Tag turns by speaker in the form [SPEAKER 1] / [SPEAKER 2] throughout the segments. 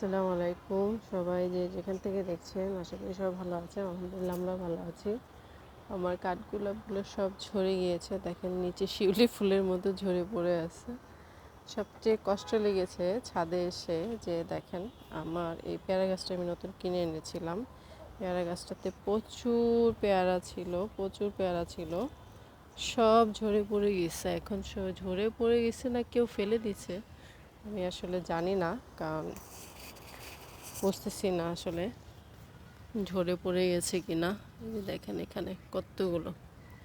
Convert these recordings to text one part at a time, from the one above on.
[SPEAKER 1] আসসালামু আলাইকুম। সবাই যে যেখান থেকে দেখছেন, আশা করি সব ভালো আছে আলহামদুলিল্লাহ আমরা ভালো আছি। আমার কাঠগোলাপগুলো সব ঝরে গিয়েছে। দেখেন নিচে শিউলি ফুলের মতো ঝরে পড়ে আছে। সবচেয়ে কষ্ট লেগেছে ছাদে এসে যে দেখেন, আমার এই পেয়ারা গাছটা আমি নতুন কিনে এনেছিলাম। পেয়ারা গাছটাতে প্রচুর পেয়ারা ছিল, প্রচুর পেয়ারা ছিল। সব ঝরে পড়ে গেছে এখন সব ঝরে পড়ে গেছে না কেউ ফেলে দিছে আমি আসলে জানি না। কারণ বুঝতেছি না আসলে। ঝরে পড়ে গেছে কি না দেখেন এখানে কতগুলো।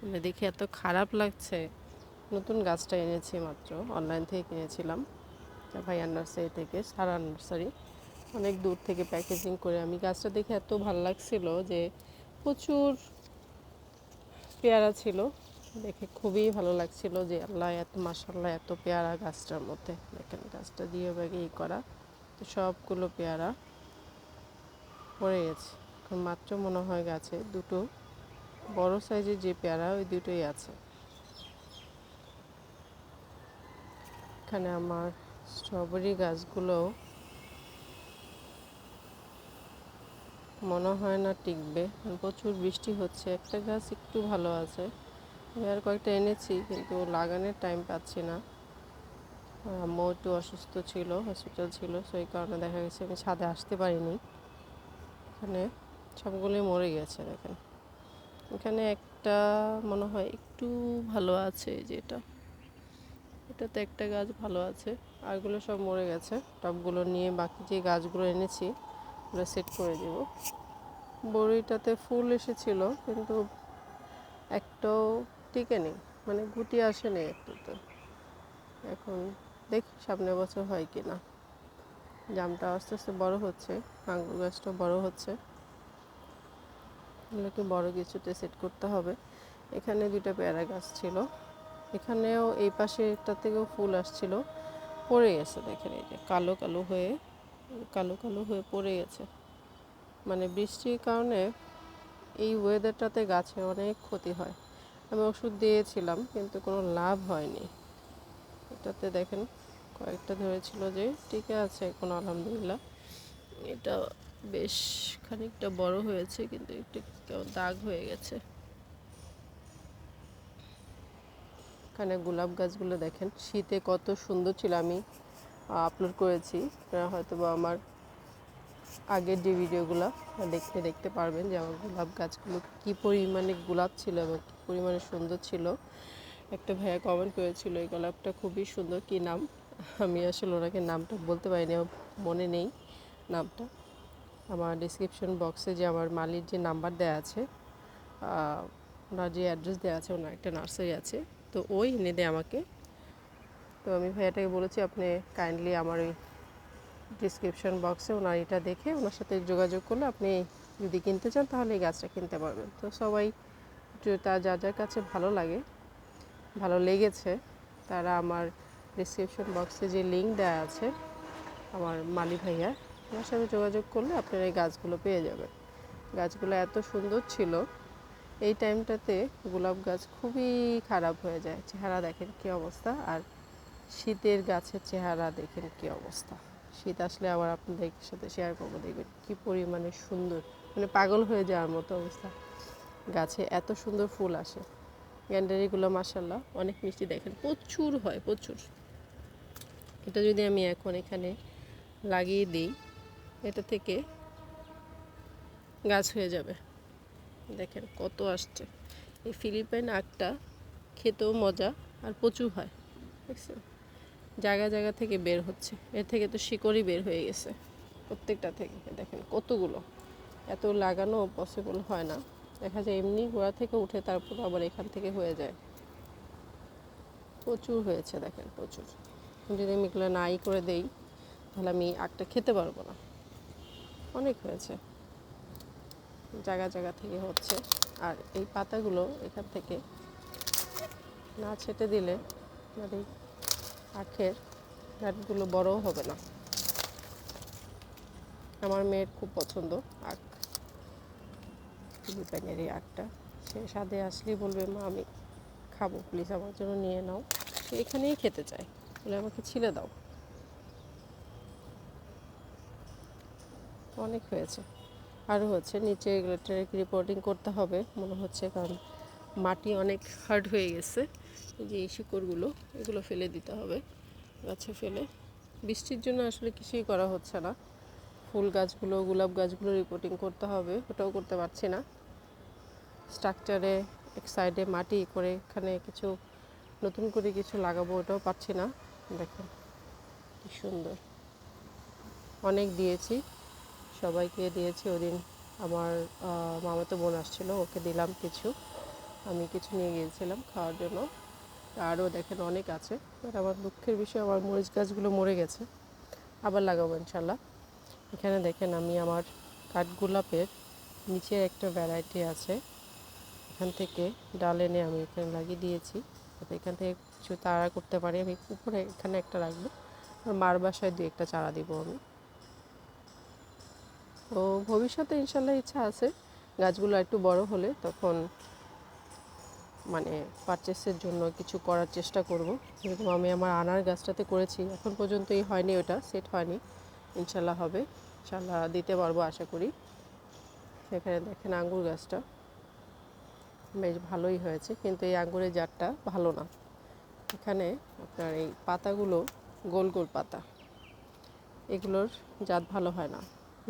[SPEAKER 1] মানে দেখে এত খারাপ লাগছে। নতুন গাছটা এনেছি মাত্র অনলাইন থেকে কিনেছিলাম। ভাইয়ার নার্সারি থেকে, সারা নার্সারি অনেক দূর থেকে প্যাকেজিং করে আমি গাছটা দেখে এত ভালো লাগছিল যে প্রচুর পেয়ারা ছিল। দেখে খুবই ভালো লাগছিল যে আল্লাহ, এত মাসাল্লাহ এত পেয়ারা গাছটার মধ্যে। দেখেন গাছটা দিয়ে ব্যাগে ই করা। তো সবগুলো পেয়ারা। পড়ে গেছে। এখন মাত্র মনে হয় গাছে দুটো। বড় সাইজের যে পেয়ারা, ওই দুটোই আছে। এখানে আমার স্ট্রবেরি গাছগুলো মনে হয় না টিকবে। প্রচুর বৃষ্টি হচ্ছে। একটা গাছ একটু ভালো আছে। আর কয়েকটা এনেছি, কিন্তু লাগানোর টাইম পাচ্ছি না। আম্মু একটু অসুস্থ ছিল হসপিটাল ছিল, সেই কারণে দেখা গেছে আমি ছাদে আসতে পারিনি। এখানে সবগুলোই মরে গেছে, দেখেন। এখানে একটা মনে হয় একটু ভালো আছে এই যে এটা। এটাতে একটা গাছ ভালো আছে, আরগুলো সব মরে গেছে। টবগুলো নিয়ে বাকি যে গাছগুলো এনেছি, ওগুলো সেট করে দেব। বড়িটাতে ফুল এসেছিল, কিন্তু একটাও টিকে নেই মানে গুটি আসেনি একটুতে। এখন দেখি সামনের বছর হয় কি না জামটা আস্তে আস্তে বড় হচ্ছে, আঙ্গুর গাছটা বড় হচ্ছে। এগুলোকে বড় কিছুতে সেট করতে হবে। এখানে দুইটা পেয়ারা গাছ ছিল। এখানেও এই পাশে একটা থেকেও ফুল আসছিল। পড়ে গেছে দেখেন এই যে, কালো কালো হয়ে, কালো কালো হয়ে পড়ে গেছে। মানে বৃষ্টির কারণে এই ওয়েদারটাতে গাছের অনেক ক্ষতি হয়। আমি ওষুধ দিয়েছিলাম, কিন্তু কোনো লাভ হয়নি। এটাতে দেখেন কয়েকটা ধরেছিল যে টিকে আছে এখন, আলহামদুলিল্লাহ। এটা বেশ খানিকটা বড় হয়েছে, কিন্তু একটু কেমন দাগ হয়ে গেছে। এখানে গোলাপ গাছগুলো দেখেন, শীতে কত সুন্দর ছিল। আমি আপলোড করেছি। আপনারা হয়তো বা আমার আগের যে ভিডিওগুলো দেখতে দেখতে পারবেন যে আমার গোলাপ গাছগুলো কী পরিমাণে গোলাপ ছিল এবং কী পরিমাণে সুন্দর ছিল। একটা ভাইয়া কমেন্ট করেছিল, এই গোলাপটা খুবই সুন্দর, কী নাম? আমি আসলে ওনাকে নামটা বলতে পারিনি মনে নেই নামটা। আমার ডিসক্রিপশন বক্সে যে আমার মালির যে নাম্বার দেওয়া আছে ওনার যে অ্যাড্রেস দেওয়া আছে, ওনার একটা নার্সারি আছে, তো ওই এনে দেয় আমাকে। তো আমি ভাইয়াটাকে বলেছি, আপনি কাইন্ডলি আমার ওই ডিসক্রিপশন বক্সে ওনার এটা দেখে ওনার সাথে যোগাযোগ করলে আপনি যদি কিনতে চান, তাহলে এই গাছটা কিনতে পারবেন। তো সবাই তার যার যার কাছে ভালো লাগে, ভালো লেগেছে, তারা আমার ডিসক্রিপশন বক্সে যে লিঙ্ক দেওয়া আছে, আমার মালি ভাইয়া, ওনার সাথে যোগাযোগ করলে আপনারা এই গাছগুলো পেয়ে যাবেন। গাছগুলো এত সুন্দর ছিল, এই টাইমটাতে গোলাপ গাছ খুবই খারাপ হয়ে যায়। চেহারা দেখেন কী অবস্থা, আর শীতের গাছের চেহারা দেখেন কী অবস্থা। শীত আসলে আবার আপনাদের সাথে শেয়ার করব, দেখবেন কী পরিমাণে সুন্দর মানে পাগল হয়ে যাওয়ার মতো অবস্থা। গাছে এত সুন্দর ফুল আসে। গ্যান্ডারিগুলো মাসাল্লাহ অনেক মিষ্টি দেখেন, প্রচুর হয়, প্রচুর। এটা যদি আমি এখন এখানে লাগিয়ে দিই, এটা থেকে গাছ হয়ে যাবে। দেখেন কত আসছে। এই ফিলিপাইন আখটা খেতেও মজা আর প্রচুর হয়। দেখছেন? জায়গা জায়গা থেকে বের হচ্ছে। এর থেকে তো শিকড়ই বের হয়ে গেছে প্রত্যেকটা থেকে। দেখেন কতগুলো। এত লাগানো পসিবল হয় না। দেখা যায় এমনি গোড়া থেকে উঠে তারপর আবার এখান থেকে হয়ে যায়। প্রচুর হয়েছে, দেখেন প্রচুর। যদি আমি এগুলো নাই করে দেই, তাহলে আমি আখটা খেতে পারব না। অনেক হয়েছে। জায়গা জায়গা থেকে হচ্ছে। আর এই পাতাগুলো এখান থেকে না ছেটে দিলে মানে আখের গাছগুলো বড়ও হবে না। আমার মেয়ের খুব পছন্দ আখ। ফিলিপাইনের এই আখটা সে স্বাদে আসলেই বলবে, মা, আমি খাব। প্লিজ আমার জন্য নিয়ে নাও। সে এখানেই খেতে চায়। বলে আমাকে ছিলে দাও। অনেক হয়েছে। আরও হচ্ছে, নিচে এগুলোটার রিপোর্টিং করতে হবে, মনে হচ্ছে, কারণ মাটি অনেক হার্ড হয়ে গেছে। যে এই শিকড়গুলো, এগুলো ফেলে দিতে হবে, গাছে ফেলে। বৃষ্টির জন্য আসলে কিছুই করা হচ্ছে না। ফুল গাছগুলো, গোলাপ গাছগুলো রিপোর্টিং করতে হবে, ওটাও করতে পারছি না। স্ট্রাকচারে এক সাইডে মাটি করে এখানে কিছু, নতুন করে কিছু লাগাবো, ওটাও পাচ্ছি না। দেখেন, কি সুন্দর। অনেক দিয়েছি, সবাইকে দিয়েছি। ওদিন আমার মামাতো বোন আসছিল, ওকে দিলাম কিছু। আমি কিছু নিয়ে গিয়েছিলাম খাওয়ার জন্য। আরও দেখেন অনেক আছে বাট আমার দুঃখের বিষয়, আমার মরিচ গাছগুলো মরে গেছে। আবার লাগাবো ইনশাল্লাহ। এখানে দেখেন আমি আমার কাঠগোলাপের নিচে একটা ভ্যারাইটি আছে। এখান থেকে ডাল এনে আমি এখানে লাগিয়ে দিয়েছি। এখান থেকে কিছু তাড়া করতে পারি, আমি উপরে এখানে একটা রাখব। আর মার বাসায় দু একটা চারা দিব আমি। তো ভবিষ্যতে ইনশাল্লাহ ইচ্ছা আছে গাছগুলো একটু বড় হলে তখন মানে পারচেসের জন্য কিছু করার চেষ্টা করব। যেরকম আমি আমার আনার গাছটাতে করেছি, এখন পর্যন্তই হয়নি ওটা সেট হয়নি। ইনশাল্লাহ হবে, ইনশাল্লাহ দিতে পারব আশা করি। এখানে দেখেন আঙ্গুর গাছটা, বেশ ভালোই হয়েছে, কিন্তু এই আঙ্গুরের জারটা ভালো না। এখানে আপনার এই পাতাগুলো গোল গোল পাতা। এগুলোর জাত ভালো হয় না।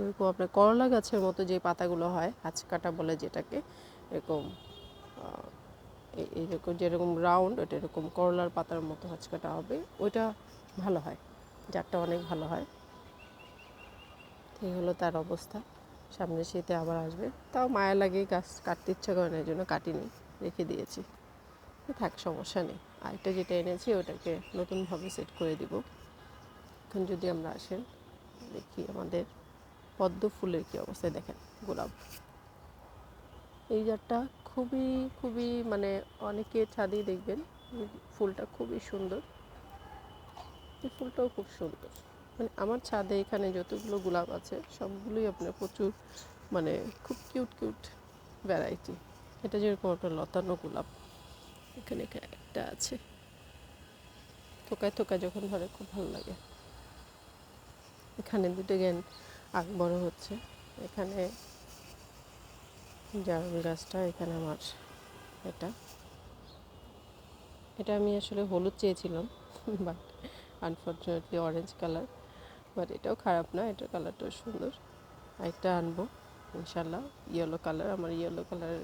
[SPEAKER 1] এরকম আপনার করলা গাছের মতো যে পাতাগুলো হয়, হাঁচকাটা বলে যেটাকে, এরকম এইরকম যেরকম রাউন্ড ওটা এরকম করলার পাতার মতো হাঁচকাটা হবে, ওইটা ভালো হয়, জাতটা অনেক ভালো হয়। এই হলো তার অবস্থা। সামনে শীতে আবার আসবে। তাও মায়া লাগে, গাছ কাটতে ইচ্ছা করে না, এই জন্য কাটিনি, রেখে দিয়েছি। থাক, সমস্যা নেই। আরেকটা যেটা এনেছি, ওটাকে নতুনভাবে সেট করে দিব। এখন যদি আমরা আসেন, দেখি আমাদের পদ্ম ফুলের কী অবস্থায় দেখেন, গোলাপ। এই জারটা খুবই খুবই মানে অনেকে ছাদেই দেখবেন ফুলটা খুবই সুন্দর। এই ফুলটাও খুব সুন্দর। মানে আমার ছাদে এখানে যতগুলো গোলাপ আছে, সবগুলোই আপনার প্রচুর মানে খুব কিউট কিউট ভ্যারাইটি এটা যেরকম একটা লতানো গোলাপ। এখানে একটা আছে। থোকায় থোকায় যখন ধরে খুব ভালো লাগে। এখানে দুটো জ্ঞান আগ বড় হচ্ছে। এখানে জারুল গাছটা, এখানে আমার এটা। এটা আমি আসলে হলুদ চেয়েছিলাম, but unfortunately orange colour. But এটাও খারাপ না এটার কালারটাও সুন্দর। আরেকটা আনব, ইনশাল্লাহ। ইয়েলো কালার, আমার ইয়েলো কালার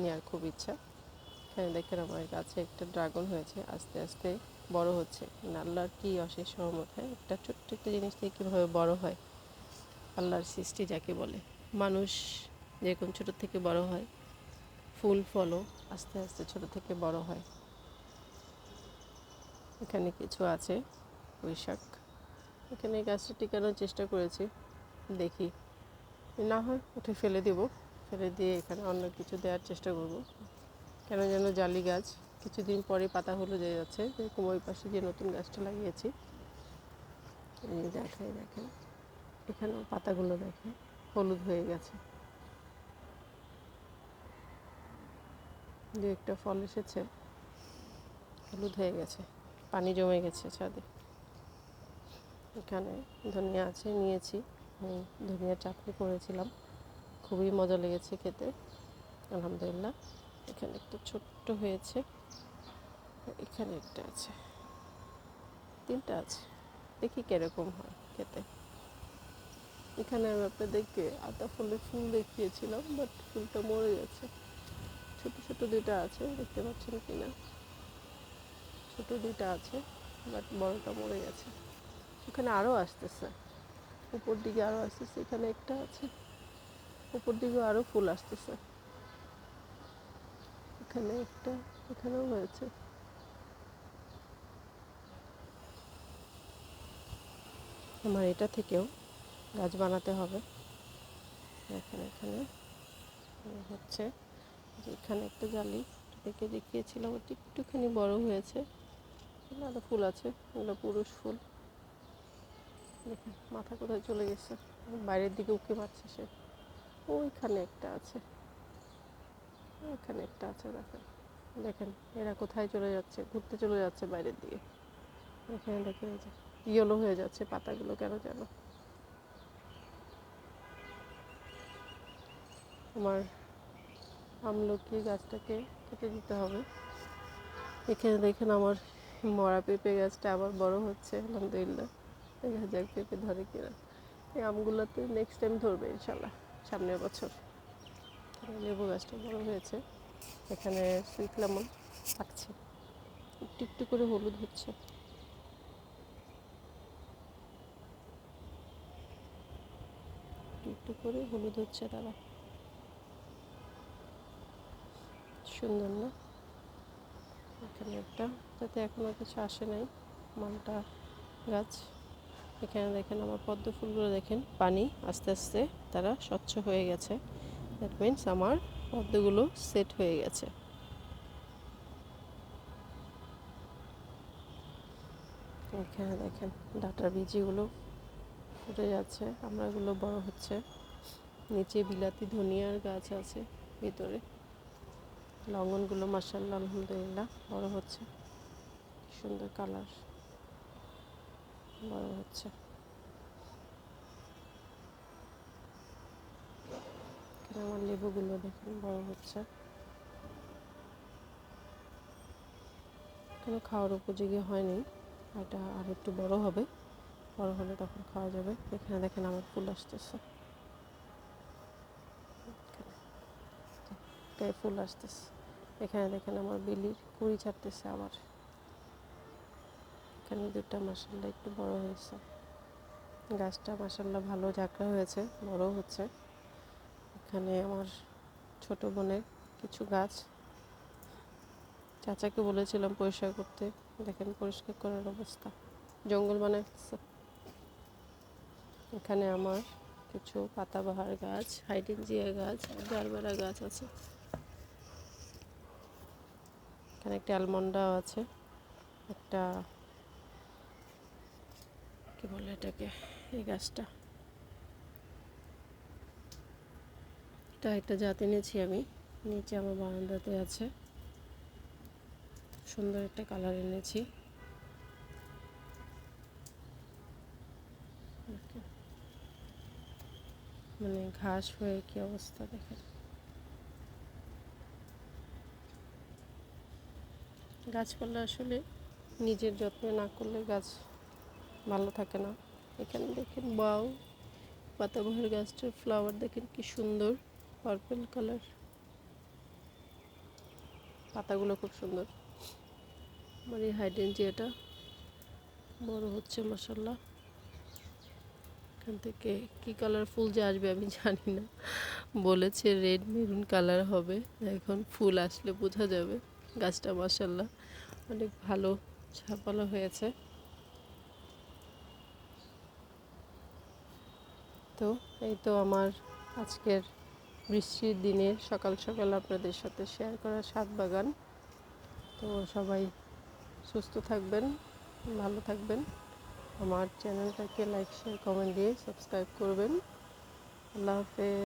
[SPEAKER 1] নেওয়ার খুব ইচ্ছা। এখানে দেখেন আমার গাছে একটা ড্রাগন হয়েছে, আস্তে আস্তে বড় হচ্ছে। আল্লাহর কি অশেষ সহমত হয়? একটা ছোট্ট একটা জিনিস থেকে কীভাবে বড় হয়, আল্লাহর সৃষ্টি যাকে বলে। মানুষ যেরকম ছোট থেকে বড় হয়, ফুল ফলও আস্তে আস্তে ছোট থেকে বড় হয়। এখানে কিছু আছে, বৈশাখ। এখানে গাছটা টিকানোর চেষ্টা করেছি, দেখি। না হয় উঠে ফেলে দিব, ফেলে দিয়ে এখানে অন্য কিছু দেওয়ার চেষ্টা করব। কেন যেন জালি গাছ কিছুদিন পরে পাতা হলুদ যাচ্ছে যেরকম ওই পাশে যে নতুন গাছটা লাগিয়েছি, এই যে দেখাই, দেখেন। এখানেও পাতাগুলো দেখেন, হলুদ হয়ে গেছে। দু একটা ফল এসেছে, হলুদ হয়ে গেছে, পানি জমে গেছে ছাদে। এখানে ধনিয়া আছে, নিয়েছি। আমি ধনিয়ার চাটনি করেছিলাম। খুবই মজা লেগেছে খেতে, আলহামদুলিল্লাহ। এখানে একটা ছোট্ট হয়েছে। এখানে একটা আছে। তিনটা আছে। দেখি কীরকম হয় খেতে। এখানে আমি আপনাদেরকে আতা ফুলের ফুল দেখিয়েছিলাম বাট ফুলটা মরে গেছে। ছোট ছোট দুইটা আছে, দেখতে পাচ্ছেন কিনা? ছোট দুইটা আছে বাট বড়টা মরে গেছে। ওখানে আরও আসতেছে। উপর দিকে আরও আসতেছে, এখানে একটা আছে। উপর দিকেও আরও ফুল আসতেছে। এখানে একটা, এখানেও হয়েছে। আমার এটা থেকেও গাছ বানাতে হবে। দেখেন এখানে হচ্ছে। এখানে একটা জালি দেখে দেখিয়েছিলাম, ওটি একটুখানি বড় হয়েছে। এখানে আরও ফুল আছে, এগুলো পুরুষ ফুল। দেখেন, মাথা কোথায় চলে গেছে। বাইরের দিকে উঁকি মারছে সে। ওইখানে একটা আছে। ওইখানে একটা আছে, দেখেন। দেখেন, এরা কোথায় চলে যাচ্ছে, ঘুরতে চলে যাচ্ছে বাইরের দিকে। এখানে এই যে ইয়েলো হয়ে যাচ্ছে পাতাগুলো, কেন যেন আমার আমলকি গাছটাকে কেটে দিতে হবে। এখানে দেখেন আমার মরা পেঁপে গাছটা আবার বড় হচ্ছে, আলহামদুলিল্লাহ। দেখা যাক পেঁপে ধরে কিনা। এই আমগুলোতে নেক্সট টাইম ধরবে, ইনশাল্লাহ, সামনের বছর। এখানে লেবু গাছটা বড় হয়েছে। এখানে সুইট লেমন পাকছে একটু একটু করে হলুদ হচ্ছে। একটু করে হলুদ হচ্ছে তারা। সুন্দর না? এখানে একটা যাতে এখনও কিছু আসে নাই। মালটা, গাছ। এখানে দেখেন আমার পদ্ম ফুলগুলো দেখেন, পানি, আস্তে আস্তে তারা স্বচ্ছ হয়ে গেছে। দ্যাট মিন্স আমার পদ্মগুলো সেট হয়ে গেছে। এখানে দেখেন, ডাটার বিচিগুলো ফুটে যাচ্ছে, আমরাগুলো বড় হচ্ছে। নিচে বিলাতি ধনিয়ার গাছ আছে, ভিতরে। লঙ্গনগুলো মাসাল্লাহ আলহামদুলিল্লাহ, বড় হচ্ছে। সুন্দর কালার। বড় হচ্ছে এখানে আমার লেবুগুলো দেখুন, বড় হচ্ছে। এখনও খাওয়ার উপযোগী হয়নি, এটা আর একটু বড় হবে, বড় হলে তখন খাওয়া যাবে। এখানে দেখেন, আমার ফুল আসতেছে। ফুল আসতেছে। এখানে, দেখেন, আমার বিলির কুড়ি ছাড়তেছে আবার। এখানে দুটা মাসাল্লাহ একটু বড় হয়েছে। গাছটা মাসাল্লাহ ভালো ঝাঁকড়া হয়েছে বড় হচ্ছে। এখানে আমার ছোট বোনের কিছু গাছ। চাচাকে বলেছিলাম পরিষ্কার করতে। দেখেন পরিষ্কার করার অবস্থা। জঙ্গল বানায় এখানে আমার কিছু পাতাবাহার গাছ হাইডেনজিয়া গাছ জারবেরা গাছ আছে। এখানে একটা অ্যালমন্ডাও আছে। একটা, কি বলে এটাকে, এই গাছটা। এটা একটা জাত এনেছি আমি। নিচে আমার বারান্দাতে আছে। সুন্দর একটা কালার এনেছি। মানে ঘাস হয়ে কি অবস্থা দেখেন। গাছপালা আসলে নিজের যত্ন না করলে গাছ ভালো থাকে না। এখানে দেখেন, বাউ, পাতাবাহার গাছটার ফ্লাওয়ার দেখেন কি সুন্দর। পার্পল কালার পাতাগুলো খুব সুন্দর। আমার এই হাইডেনজিয়াটা বড় হচ্ছে মশাল্লা এখান থেকে কি কালার ফুল যে আসবে আমি জানি না। বলেছে রেড মেরুন কালার হবে। এখন ফুল আসলে বোঝা যাবে। গাছটা মাসাল্লাহ অনেক ভালো ছাপালো হয়েছে। তো এই তো আমার আজকের বৃষ্টির দিনে সকাল সকাল আপনাদের সাথে শেয়ার করা সাত বাগান। তো সবাই সুস্থ থাকবেন, ভালো থাকবেন। আমার চ্যানেলটাকে লাইক শেয়ার কমেন্ট দিয়ে সাবস্ক্রাইব করবেন। আল্লাহ হাফেজ।